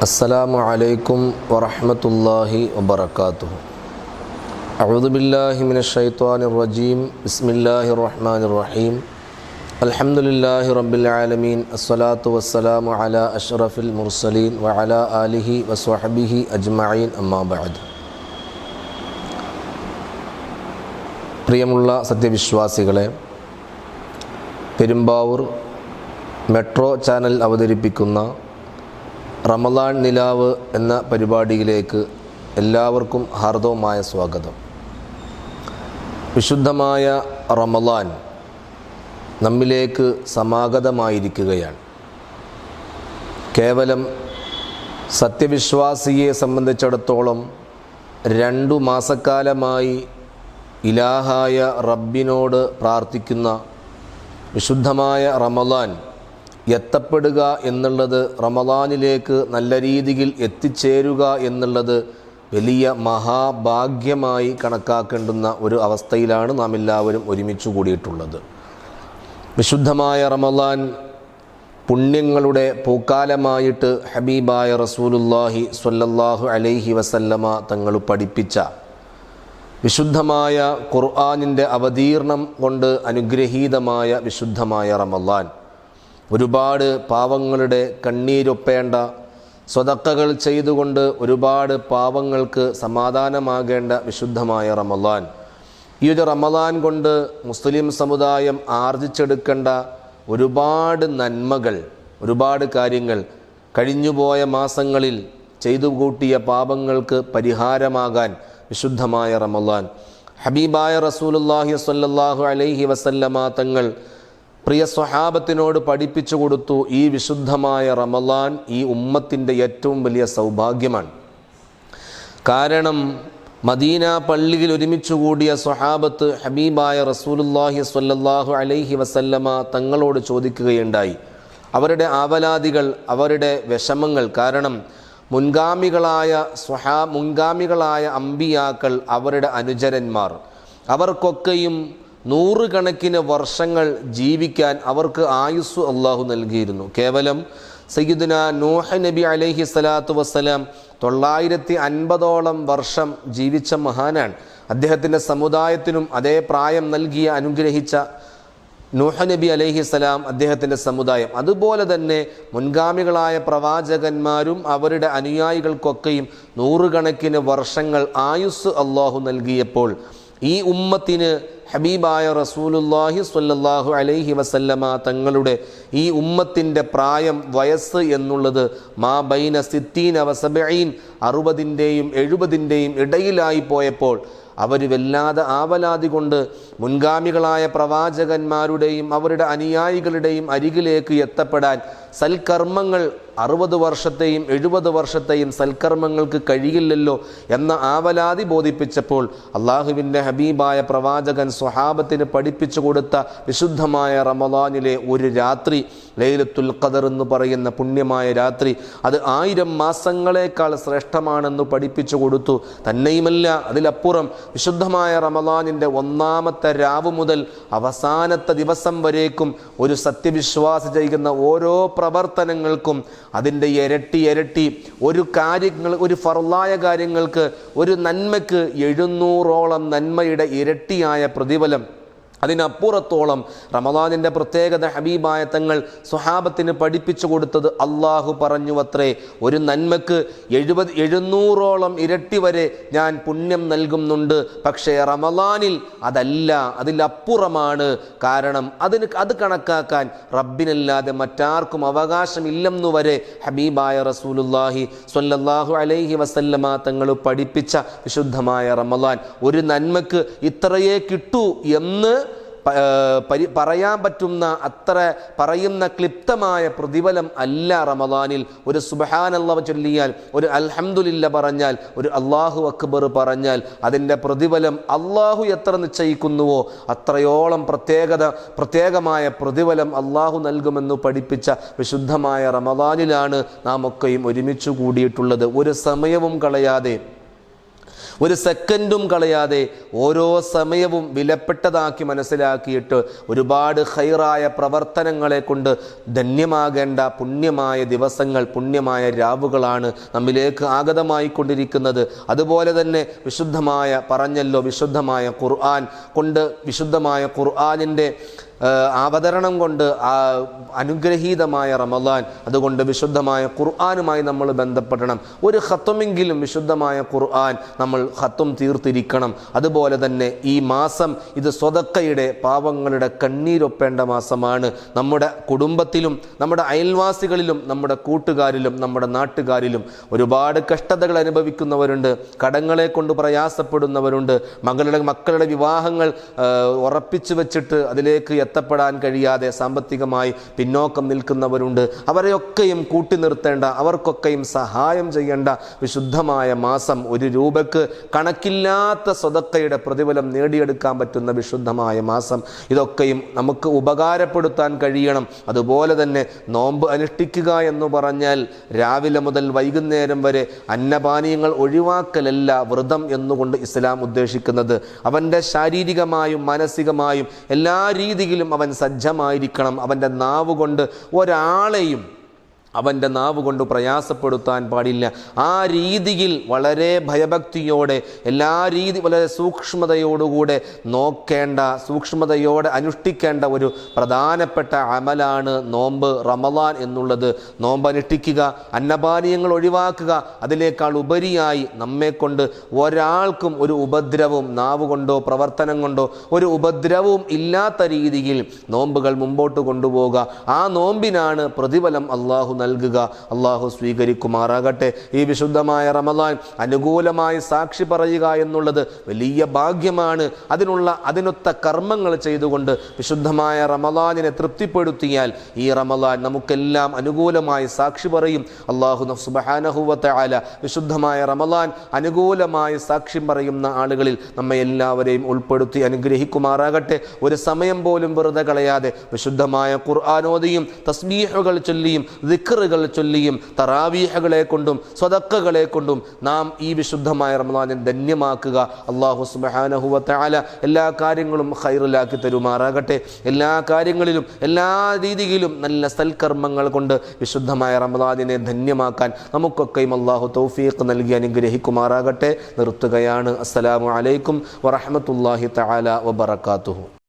السلام عليكم ورحمة الله وبركاته أعوذ بالله من الشيطان الرجيم بسم الله الرحمن الرحيم الحمد لله رب العالمين الصلاة والسلام على أشرف المرسلين وعلى آله وصحبه أجمعين أما بعد പ്രിയമുള്ള സത്യവിശ്വാസികളെ Perumbavoor metro channel അവതരിപ്പിക്കുന്ന റമലാൻ നിലാവ് എന്ന പരിപാടിയിലേക്ക് എല്ലാവർക്കും ഹാർദവമായ സ്വാഗതം. വിശുദ്ധമായ റമലാൻ നമ്മിലേക്ക് സമാഗതമായിരിക്കുകയാണ്. കേവലം സത്യവിശ്വാസിയെ സംബന്ധിച്ചിടത്തോളം രണ്ടു മാസക്കാലമായി ഇലാഹായ റബ്ബിനോട് പ്രാർത്ഥിക്കുന്ന വിശുദ്ധമായ റമലാൻ എത്തപ്പെടുക എന്നുള്ളത് റമദാനിലേക്ക് നല്ല രീതിയിൽ എത്തിച്ചേരുക എന്നുള്ളത് വലിയ മഹാഭാഗ്യമായി കണക്കാക്കേണ്ടുന്ന ഒരു അവസ്ഥയിലാണ് നാം എല്ലാവരും ഒരുമിച്ച് കൂടിയിട്ടുള്ളത്. വിശുദ്ധമായ റമദാൻ പുണ്യങ്ങളുടെ പൂക്കാലമായിട്ട് ഹബീബായ റസൂലുല്ലാഹി സ്വല്ലല്ലാഹു അലൈഹി വസല്ലമ തങ്ങൾ പഠിപ്പിച്ച വിശുദ്ധമായ ഖുർആാനിന്റെ അവതീർണം കൊണ്ട് അനുഗ്രഹീതമായ വിശുദ്ധമായ റമലാൻ ഒരുപാട് പാവങ്ങളുടെ കണ്ണീരൊപ്പേണ്ട സ്വതക്കകൾ ചെയ്തുകൊണ്ട് ഒരുപാട് പാവങ്ങൾക്ക് സമാധാനമാകേണ്ട വിശുദ്ധമായ റമദാൻ. ഈ ഒരു റമലാൻ കൊണ്ട് മുസ്ലിം സമുദായം ആർജിച്ചെടുക്കേണ്ട ഒരുപാട് നന്മകൾ ഒരുപാട് കാര്യങ്ങൾ കഴിഞ്ഞുപോയ മാസങ്ങളിൽ ചെയ്തു കൂട്ടിയ പാപങ്ങൾക്ക് പരിഹാരമാകാൻ വിശുദ്ധമായ റമദാൻ. ഹബീബായ റസൂലുല്ലാഹി സ്വല്ലല്ലാഹു അലൈഹി വസല്ലമ തങ്ങൾ പ്രിയ സ്വഹാബത്തിനോട് പഠിപ്പിച്ചു കൊടുത്തു ഈ വിശുദ്ധമായ റമലാൻ ഈ ഉമ്മത്തിന്റെ ഏറ്റവും വലിയ സൗഭാഗ്യമാണ്. കാരണം മദീന പള്ളിയിൽ ഒരുമിച്ച് കൂടിയ സ്വഹാബത്ത് ഹബീബായ റസൂലുല്ലാഹി സ്വല്ലല്ലാഹു അലൈഹി വസല്ലമ തങ്ങളോട് ചോദിക്കുകയുണ്ടായി. അവരുടെ ആവലാതികൾ അവരുടെ വിഷമങ്ങൾ കാരണം മുൻഗാമികളായ സ്വഹാ മുൻഗാമികളായ അമ്പിയാക്കൾ അവരുടെ അനുചരന്മാർ. അവർക്കൊക്കെയും നൂറുകണക്കിന് വർഷങ്ങൾ ജീവിക്കാൻ അവർക്ക് ആയുസ് അള്ളാഹു നൽകിയിരുന്നു. കേവലം സയ്യിദുന നൂഹ നബി അലൈഹി സ്വലാത്തു വസ്സലാം തൊള്ളായിരത്തി അൻപതോളം വർഷം ജീവിച്ച മഹാനാണ്. അദ്ദേഹത്തിന്റെ സമുദായത്തിനും അതേ പ്രായം നൽകിയ അനുഗ്രഹിച്ച നൂഹ നബി അലൈഹി സ്വലാം അദ്ദേഹത്തിന്റെ സമുദായം. അതുപോലെ തന്നെ മുൻഗാമികളായ പ്രവാചകന്മാരും അവരുടെ അനുയായികൾക്കൊക്കെയും നൂറുകണക്കിന് വർഷങ്ങൾ ആയുസ് അള്ളാഹു നൽകിയപ്പോൾ ഈ ഉമ്മത്തിന് ഹബീബായ റസൂലുല്ലാഹി സ്വല്ലല്ലാഹു അലൈഹി വസല്ലമ തങ്ങളുടെ ഈ ഉമ്മത്തിന്റെ പ്രായം വയസ്സ് എന്നുള്ളത് മാ ബൈന സിത്തീൻ അവസബീൻ അറുപതിന്റെയും എഴുപതിന്റെയും ഇടയിലായി പോയപ്പോൾ അവർ വല്ലാതെ ആവലാതി കൊണ്ട് മുൻഗാമികളായ പ്രവാചകന്മാരുടെയും അവരുടെ അനുയായികളുടെയും അരികിലേക്ക് എത്തപ്പെടാൻ സൽക്കർമ്മങ്ങൾ അറുപത് വർഷത്തെയും എഴുപത് വർഷത്തെയും സൽക്കർമ്മങ്ങൾക്ക് കഴിയില്ലല്ലോ എന്ന ആവലാതി ബോധിപ്പിച്ചപ്പോൾ അള്ളാഹുവിന്റെ ഹബീബായ പ്രവാചകൻ സ്വഹാബത്തിന് പഠിപ്പിച്ചു കൊടുത്ത വിശുദ്ധമായ റമദാനിലെ ഒരു രാത്രി ലൈലത്തുൽ ഖദർ എന്ന് പറയുന്ന പുണ്യമായ രാത്രി അത് ആയിരം മാസങ്ങളെക്കാൾ ശ്രേഷ്ഠമാണെന്ന് പഠിപ്പിച്ചു കൊടുത്തു. തന്നെയുമല്ല അതിലപ്പുറം വിശുദ്ധമായ റമദാനിന്റെ ഒന്നാമത്തെ രാവ് മുതൽ അവസാനത്തെ ദിവസം വരേക്കും ഒരു സത്യവിശ്വാസി ചെയ്യുന്ന ഓരോ പ്രവർത്തനങ്ങൾക്കും അതിന്റെ ഇരട്ടി ഇരട്ടി ഒരു കാര്യങ്ങൾ ഒരു ഫറുള്ളായ കാര്യങ്ങൾക്ക് ഒരു നന്മയ്ക്ക് എഴുന്നൂറോളം നന്മയുടെ ഇരട്ടിയായ പ്രതിഫലം അതിനപ്പുറത്തോളം റമദാനിന്റെ പ്രത്യേകത ഹബീബായ തങ്ങൾ സ്വഹാബത്തിന് പഠിപ്പിച്ചു കൊടുത്തത് അള്ളാഹു പറഞ്ഞു അത്രേ ഒരു നന്മക്ക് എഴുപത് എഴുന്നൂറോളം ഇരട്ടി വരെ ഞാൻ പുണ്യം നൽകുന്നുണ്ട്. പക്ഷേ റമദാനിൽ അതല്ല അതിലപ്പുറമാണ്. കാരണം അതിന് അത് കണക്കാക്കാൻ റബ്ബിനല്ലാതെ മറ്റാർക്കും അവകാശമില്ലെന്നു വരെ ഹബീബായ റസൂലുല്ലാഹി സ്വല്ലല്ലാഹു അലൈഹി വസല്ലമ തങ്ങൾ പഠിപ്പിച്ച വിശുദ്ധമായ റമദാൻ. ഒരു നന്മക്ക് ഇത്രയേ കിട്ടൂ എന്ന് പറയാൻ പറ്റുന്ന അത്ര പറയുന്ന ക്ലിപ്തമായ പ്രതിഫലം അല്ല റമദാനിൽ. ഒരു സുബഹാനല്ല ചൊല്ലിയാൽ ഒരു അൽഹമുല്ല പറഞ്ഞാൽ ഒരു അള്ളാഹു അക്ബർ പറഞ്ഞാൽ അതിന്റെ പ്രതിഫലം അള്ളാഹു എത്ര നിശ്ചയിക്കുന്നുവോ അത്രയോളം പ്രത്യേകത പ്രത്യേകമായ പ്രതിഫലം അള്ളാഹു നൽകുമെന്ന് പഠിപ്പിച്ച വിശുദ്ധമായ റമദാനിലാണ് നാം ഒക്കെയും ഒരുമിച്ച് കൂടിയിട്ടുള്ളത്. ഒരു സമയവും കളയാതെ ഒരു സെക്കൻഡും കളയാതെ ഓരോ സമയവും വിലപ്പെട്ടതാക്കി മനസ്സിലാക്കിയിട്ട് ഒരുപാട് ഹൈറായ പ്രവർത്തനങ്ങളെ കൊണ്ട് ധന്യമാകേണ്ട പുണ്യമായ ദിവസങ്ങൾ പുണ്യമായ രാവുകളാണ് നമ്മിലേക്ക് ആഗതമായി കൊണ്ടിരിക്കുന്നത് അതുപോലെ തന്നെ വിശുദ്ധമായ പറഞ്ഞല്ലോ വിശുദ്ധമായ ഖുർആൻ കൊണ്ട് വിശുദ്ധമായ ഖുർആനിന്റെ അവതരണം കൊണ്ട് അനുഗ്രഹീതമായ റമദാൻ അതുകൊണ്ട് വിശുദ്ധമായ ഖുർആാനുമായി നമ്മൾ ബന്ധപ്പെടണം. ഒരു ഹത്തുമെങ്കിലും വിശുദ്ധമായ ഖുർആൻ നമ്മൾ ഹത്തും തീർത്തിരിക്കണം. അതുപോലെ തന്നെ ഈ മാസം ഇത് സ്വതക്കയുടെ പാവങ്ങളുടെ കണ്ണീരൊപ്പേണ്ട മാസമാണ്. നമ്മുടെ കുടുംബത്തിലും നമ്മുടെ അയൽവാസികളിലും നമ്മുടെ കൂട്ടുകാരിലും നമ്മുടെ നാട്ടുകാരിലും ഒരുപാട് കഷ്ടതകൾ അനുഭവിക്കുന്നവരുണ്ട് കടങ്ങളെ കൊണ്ട് പ്രയാസപ്പെടുന്നവരുണ്ട് മകളുടെ മക്കളുടെ വിവാഹങ്ങൾ ഉറപ്പിച്ചു വെച്ചിട്ട് അതിലേക്ക് എത്തപ്പെടാൻ കഴിയാതെ സാമ്പത്തികമായി പിന്നോക്കം നിൽക്കുന്നവരുണ്ട്. അവരെയൊക്കെയും കൂട്ടി നിർത്തേണ്ട അവർക്കൊക്കെയും സഹായം ചെയ്യേണ്ട വിശുദ്ധമായ മാസം ഒരു രൂപക്ക് കണക്കില്ലാത്ത സ്വതക്കയുടെ പ്രതിഫലം നേടിയെടുക്കാൻ പറ്റുന്ന വിശുദ്ധമായ മാസം. ഇതൊക്കെയും നമുക്ക് ഉപകാരപ്പെടുത്താൻ കഴിയണം. അതുപോലെ തന്നെ നോമ്പ് അനുഷ്ഠിക്കുക എന്ന് പറഞ്ഞാൽ രാവിലെ മുതൽ വൈകുന്നേരം വരെ അന്നപാനീയങ്ങൾ ഒഴിവാക്കലല്ല വ്രതം എന്നുകൊണ്ട് ഇസ്ലാം ഉദ്ദേശിക്കുന്നത്. അവന്റെ ശാരീരികമായും മാനസികമായും എല്ലാ രീതിയിലും അവൻ സജ്ജമായിരിക്കണം. അവന്റെ നാവ് കൊണ്ട് ഒരാളെയും അവന്റെ നാവ് കൊണ്ട് പ്രയാസപ്പെടുത്താൻ പാടില്ല. ആ രീതിയിൽ വളരെ ഭയഭക്തിയോടെ എല്ലാ രീതി വളരെ സൂക്ഷ്മതയോടുകൂടെ നോക്കേണ്ട സൂക്ഷ്മതയോടെ അനുഷ്ഠിക്കേണ്ട ഒരു പ്രധാനപ്പെട്ട അമലാണ് നോമ്പ് റമദാൻ എന്നുള്ളത്. നോമ്പ് അനുഷ്ഠിക്കുക അന്നപാനീയങ്ങൾ ഒഴിവാക്കുക അതിനേക്കാൾ ഉപരിയായി നമ്മെക്കൊണ്ട് ഒരാൾക്കും ഒരു ഉപദ്രവവും നാവ് കൊണ്ടോ പ്രവർത്തനം കൊണ്ടോ ഒരു ഉപദ്രവവും ഇല്ലാത്ത രീതിയിൽ നോമ്പുകൾ മുമ്പോട്ട് കൊണ്ടുപോവുക. ആ നോമ്പിനാണ് പ്രതിഫലം അള്ളാഹു നൽകുക. അള്ളാഹു സ്വീകരിക്കുമാറാകട്ടെ. ഈ വിശുദ്ധമായ റമദാൻ അനുകൂലമായി സാക്ഷി പറയുക എന്നുള്ളത് വലിയ ഭാഗ്യമാണ്. അതിനുള്ള അതിനൊത്ത കർമ്മങ്ങൾ ചെയ്തുകൊണ്ട് വിശുദ്ധമായ റമദാനിനെ തൃപ്തിപ്പെടുത്തിയാൽ ഈ റമദാൻ നമുക്കെല്ലാം അനുകൂലമായി സാക്ഷി പറയും. അള്ളാഹു സുബഹാനഹുവത്ത ആല വിശുദ്ധമായ റമദാൻ അനുകൂലമായി സാക്ഷ്യം പറയുന്ന ആളുകളിൽ നമ്മെ എല്ലാവരെയും ഉൾപ്പെടുത്തി അനുഗ്രഹിക്കുമാറാകട്ടെ. ഒരു സമയം പോലും വെറുതെ കളയാതെ വിശുദ്ധമായ ഖുർആാനോദിയും തസ്ബീഹുകൾ ചൊല്ലിയും ദിക്റുകൾ ചൊല്ലിയും തറാവീഹകളെ കൊണ്ടും സ്വതക്കകളെ കൊണ്ടും നാം ഈ വിശുദ്ധമായ റമദാനെ ധന്യമാക്കുക. അള്ളാഹു സുബാനഹുല എല്ലാ കാര്യങ്ങളും ഹൈറിലാക്കി തരുമാറാകട്ടെ. എല്ലാ കാര്യങ്ങളിലും എല്ലാ രീതിയിലും നല്ല സൽക്കർമ്മങ്ങൾ കൊണ്ട് വിശുദ്ധമായ റമദാനിനെ ധന്യമാക്കാൻ നമുക്കൊക്കെയും അള്ളാഹു തൗഫീഖ് നൽകി അനുഗ്രഹിക്കുമാറാകട്ടെ. നിർത്തുകയാണ്. അസ്സലാമു അലൈക്കും വറഹമത്തല്ലാഹി തആല വബറകാതുഹു.